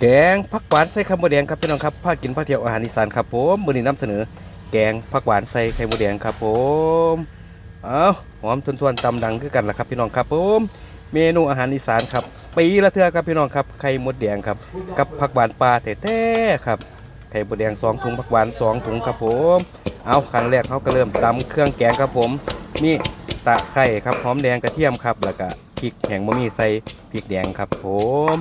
แกงผักหวานใส่ไข่มดแดงครับพี่น้องครับพากินพาเที่ยวอาหารอีสานครับผมมือนี้นำเสนอ แกงผักหวานใส่ไข่มดแดงครับผมเอาหอมทวนๆตำดังคือกันละครับพี่น้องครับผมเมนูอาหารอีสานครับปีละเทื่อครับพี่น้องครับไข่มดแดงครับกับผักหวานปลาแท้ๆครับไข่มดแดงสองถุงผักหวานสองถุงครับผมเอาขั้นแรกเขาก็เริ่มตำเครื่องแกงครับผมมีตะไคร่ครับหอมแดงกระเทียมครับแล้วก็พริกแห้งบะหมี่ใส่พริกแดงครับผม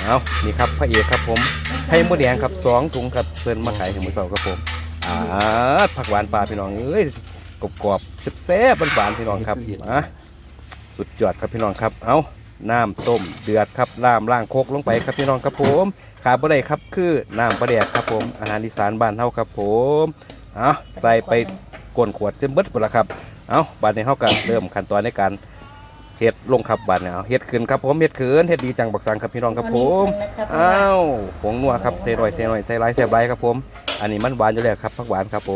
เอานี่ครับพระเอกครับผมไข่มดแดงครับสองถุงครับเพิ่นมาขายถึงมือเช้าครับผมอ่าผักหวานปลาพี่น้องเอ้ยกรอบๆแซ่บๆหวานพี่น้องครับอะสุดยอดครับพี่น้องครับเอาน้ำต้มเดือดครับล่ามล่างโคกลงไปครับพี่น้องครับผมขาบ่ได้ครับคือน้ำปลาแดกครับผมอาหารอีสานบ้านเฮาครับผมเอาใส่ไปก้นขวดจนเบิดหมดล้วครับเอาบานี้เฮาก็เริ่มขั้นตอนในการ เฮ็ดลงครับบาดนี้เอาเฮ็ดขึ้นครับผมเฮ็ดขึ้นเฮ็ดดีจังบักสังครับพี่น้องครับผมอ้าวผงนัวครับใส่หน่อยใส่หน่อยใส่หลายใส่หลายครับผม อันนี้มันหวานอยู่แล้วครับผักหวานครับผ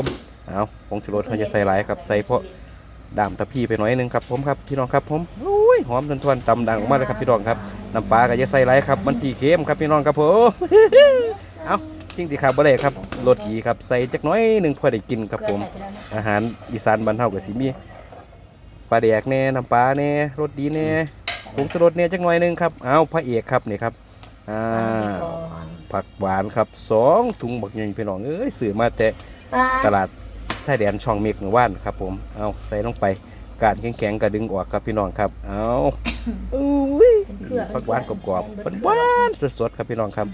มเอาผงชูรสเขาจะใส่หลายครับใส่เพราะดามตะพี่ไปหน่อยหนึงครับผมครับพี่น้องครับผมโอ้ยหอมทวนๆตำดังออกมาเลยครับพี่น้องครับน้ำปลาก็จะใส่หลายครับมันสีเค็มครับพี่น้องครับผมเอาสิ่งที่ขาดบ่ได้ครับรสดีครับใส่จักหน้อยหนึงพอได้กินครับผม อาหารอีสานบ้านเฮาก็สิมี ปลาแดกแน่น้ำปลาแน่รสดีแน่ผงชูรสแน่จักหน่อยหนึงครับเอาพระเอกครับนี่ครับอ่าผักหวานครับสองถุงบักใหญ่พี่น้องเอ้ยซื้อมาแต่ตลาดชายแดนช่องเมกเมื่อวานครับผมเอาใส่ลงไปกาดแข็งๆก็ดึงออกครับพี่น้องครับเอาอุ้ยผักหวานกรอบๆหวานๆสดๆครับพี่น้องครับ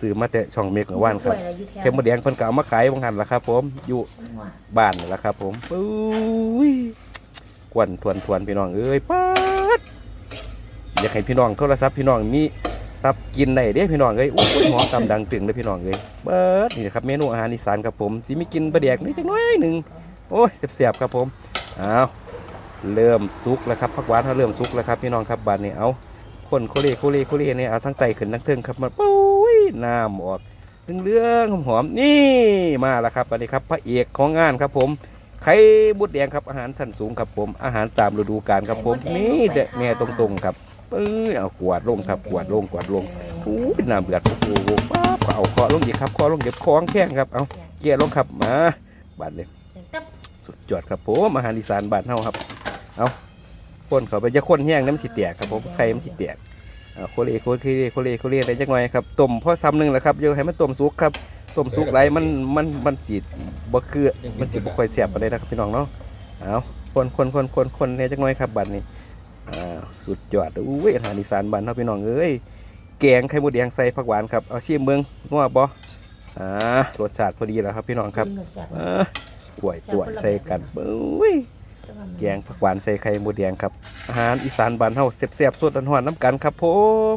ซื้อมาแต่ช่องเมกเมื่อวานครับเทมโมแดงเพิ่นก็เอามาขายบางหันละครับ ผมอยู่บ้านนี่แหละครับ ผมปุ้ย กวนทวนทวนพี่น้องเอ้ยปัดอยากให้พี่น้องโทรศัพท์พี่น้องมีตับกินได้เด้พี่น้องเอ้ยอุ้ยหอมตำดังตึงเลยพี่น้องเอ้ยเบิดนี่นะครับเมนูอาหารอีสานครับผมสิมีกินปลาแดกนิดจังน้อยหนึ่งโอ้ยเสียบๆครับผมเอาเริ่มสุกแล้วครับผักหวานเขาเริ่มสุกแล้วครับพี่น้องครับบาดนี้เอาคนโคเลโคเลโคเลเนี่ยเอาทั้งไตขึ้นทั้งเทิงครับมันปุ้ยน้ำออกเรื่องๆหอมๆนี่มาแล้วครับอันนี้ครับพระเอกของงานครับผม ไข่บุดแดงครับอาหารชั้นสูงครับผมอาหารตามฤดูกาลครับผมนี่เด็ดแม่ตรงๆครับเอ้ยเอากวาดลงครับกวาดลงกวาดลงอู้ยน้ำเดือดโอ้โหป๊าบก็เอาคอลงอีกครับคอลงเก็บคอแข้งครับเอาเกี่ยลงครับมาบาดเลยสุดยอดครับผมอาหารอีสานบ้านเฮาครับเอาคนเขาไปจะคนแห้งน้ำสิแตกครับผมไข่มันสิแตกอ่าโคเลโคเลโคเลโคเลได้จักหน่อยครับต้มพอซ้ำหนึงแหละครับเดี๋ยวให้มันต้มสุกครับ ต้มสุกไรมันมันมันสิบ่คือมันสิบ่ค่อยแซ่บปานใดนะครับพี่น้องเนาะเอาคนคนคนคนคนเนี่ยจักหน่อยครับบัดนี้อ่าสุดยอดอุ้ยอาหารอีสานบ้านเฮาพี่น้องเอ้ยแกงไข่มดแดงใส่ผักหวานครับเอาชิมเบิ่งนัวบ่อ่ารสชาติพอดีแล้วครับพี่น้องครับอ่าป่วยตัวใส่กันเบ้ยแกงผักหวานใส่ไข่มดแดงครับอาหารอีสานบ้านเฮาแซ่บๆสดร้อนๆน้ำกันครับผม